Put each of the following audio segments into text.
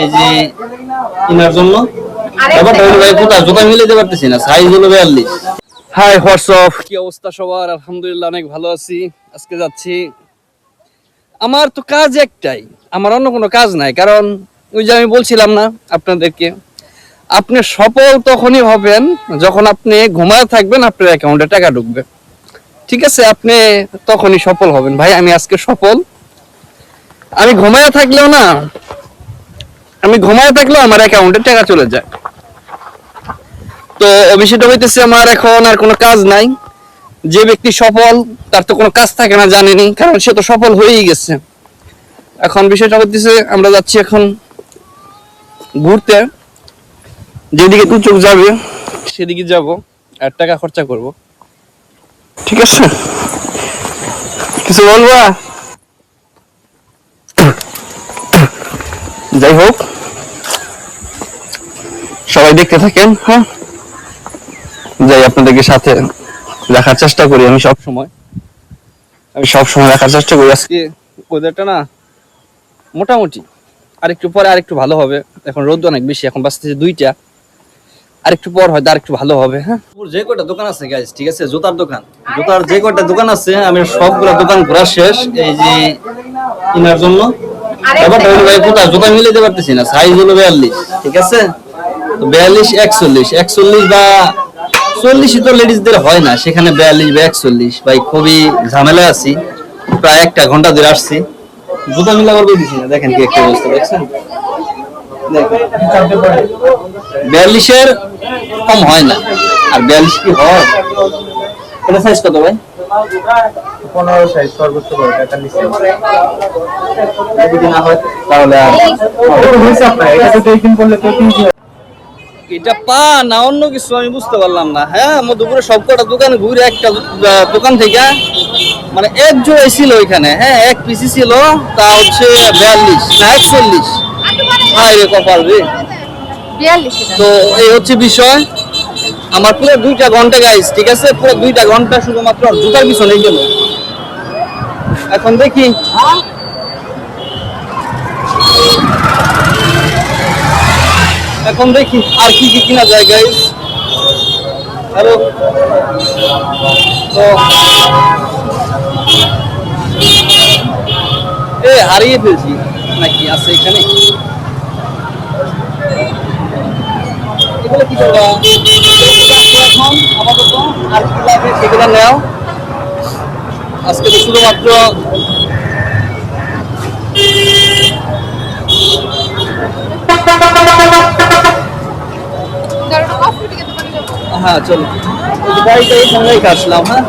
এই যে কেনার জন্য। ব্যাপারটা হলো ভাই কোথায় জোতা মিলে পারতেছি না সাইজ হলো বিয়াল্লিশ। হাই হোয়াটসঅ্যাপ কি অবস্থা সবার? আলহামদুলিল্লাহ অনেক ভালো আছি। আজকে যাচ্ছি। আমার তো কাজ একটাই আমার অন্য কোনো কাজ নাই কারণ ওই যে আমি বলছিলাম না আপনাদেরকে আপনি সফল তখনই হবেন যখন আপনি ঘুমায় থাকবেন আপনার অ্যাকাউন্টে টাকা ঢুকবে। ঠিক আছে আপনি তখনই সফল হবেন। ভাই আমি আজকে সফল। আমি ঘুমায় থাকলেও না আমি ঘুমায় থাকলেও আমার অ্যাকাউন্টে টাকা চলে যায়। তো বিষয়টা হইতেছে আমার এখন আর কোনো কাজ নাই। যে ব্যক্তি সফল, তার তো কোনো কাজ থাকে না, জানেনি, কারণ সে তো সফল হয়েই গেছে। এখন বিষয়টা হইতেছে, আমরা যাচ্ছি এখন ঘুরতে। যেদিকে দু চোখ যাবে, সেদিকে যাব আর টাকা খরচা করব। ঠিক আছে? কিছু বলবা? যাই হোক সবাই দেখতে থাকেন হ্যাঁ? যাই আপনাদেরকে সাথে দেখার চেষ্টা করি আমি সব সময়। আমি সব সময় দেখার চেষ্টা করি আজকে। ওয়েদারটা না মোটামুটি। আরেকটু পরে আরেকটু ভালো হবে। এখন রোদ অনেক বেশি এখন বাঁচতেছে দুইটা। আরেকটু পর হয়তো আরেকটু ভালো হবে হ্যাঁ? যে কয়টা দোকান আছে গাইজ ঠিক আছে? জুতার দোকান। জুতার যে কয়টা দোকান আছে আমি সবগুলো দোকান ঘোরা শেষ। এই যে কেনার জন্য। ব্যাপারটা ভাই কোথায় জুতা মিলে পারতেছি না সাইজ হলো বিয়াল্লিশ ঠিক আছে? বিয়াল্লিশ একচল্লিশ একচল্লিশ বা চল্লিশই তো লেডিসদের হয় না সেখানে বিয়াল্লিশ বা একচল্লিশ। ভাই খুবই ঝামেলা আছি প্রায় একটা ঘণ্টা ধরে আসছি। জুতা মিলা করবে দিছি না দেখেন কি একটা অবস্থা দেখছেন? বিয়াল্লিশের কম হয় না আর বিয়াল্লিশ কি হয়? কোন সাইজ কত ভাই? পনেরো সাইজ সর্বোচ্চ বড় টাকা যদি না হয় তাহলে আর এটা হয়েছে আপনার এটা তো দুই করলে তো তিন এটা পা না অন্য কিছু আমি বুঝতে পারলাম না। হ্যাঁ আমার দুপুরে সবকটা দোকানে ঘুরে একটা দোকান থেকে মানে এক জোড়াই ছিল ওইখানে। হ্যাঁ এক পিসি ছিল তা হচ্ছে বিয়াল্লিশ না একচল্লিশ। হাই রে কপাল রে। তো এই হচ্ছে বিষয়। আমার পুরো দুইটা ঘণ্টা গাইস ঠিক আছে? পুরো দুইটা ঘণ্টা শুধুমাত্র জুতার পিছনে গেল এখন দেখি। এখন দেখি আর কি কি কিনা যায় গাইস হ্যালো তো। এ, হারিয়ে ফেলছি। নাকি আছে এখানে? এগুলো কি করবা? এখন আপাতত আর কি লাগবে সেগুলো নেও আজকে তো শুধুমাত্র হ্যাঁ চলো। এই গাড়িটা এইখানে রেখে আসলাম হ্যাঁ?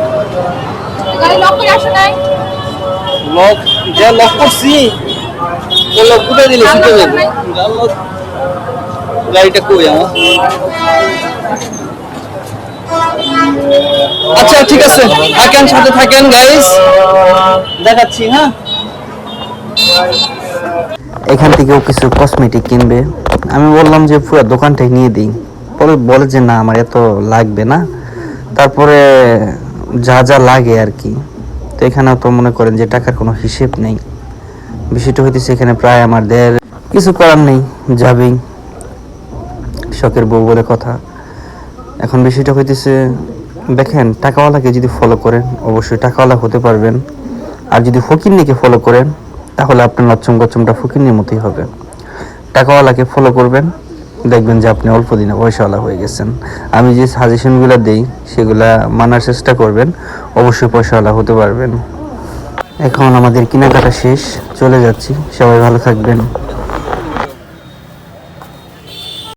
গাড়ি লক করে আসো নাই। লক যা লক করছি। ও লক কোথায় দিলে? যাবে গাড়িটা কই আমার? আচ্ছা ঠিক আছে। থাকেন, সাথে থাকেন গাইস দেখাচ্ছি হ্যাঁ? এখান থেকেও কিছু কসমেটিক কিনবে। আমি বললাম যে পুরো দোকানটাই নিয়ে দিই। পরে বলে যে, না, আমার এত লাগবে না। তারপরে যা যা লাগে আর কি। তো এখানেও তো মনে করেন যে, টাকার কোনো হিসেব নেই। বিষয়টা হইতেছে এখানে প্রায় আমার দেড় কিছু করার নেই, যাবেই। শখের বউ বলে কথা। এখন বিষয়টা হইতেছে, দেখেন, টাকাওয়ালাকে যদি ফলো করেন, অবশ্যই টাকাওয়ালা হতে পারবেন। আর যদি ফকিরনিকে ফলো করেন, তাহলে আপনার লচ্ছম গচ্ছমটা ফকিরনির মতোই হবে। টাকাওয়ালাকে ফলো করবেন, দেখবেন যে আপনি অল্প দিনে পয়সাওয়ালা হয়ে গেছেন। আমি যে সাজেশনগুলো দেই, সেগুলা মানার চেষ্টা করবেন, অবশ্যই পয়সাওয়ালা হতে পারবেন। এখন আমাদের কেনাকাটা শেষ, চলে যাচ্ছি। সবাই ভালো থাকবেন।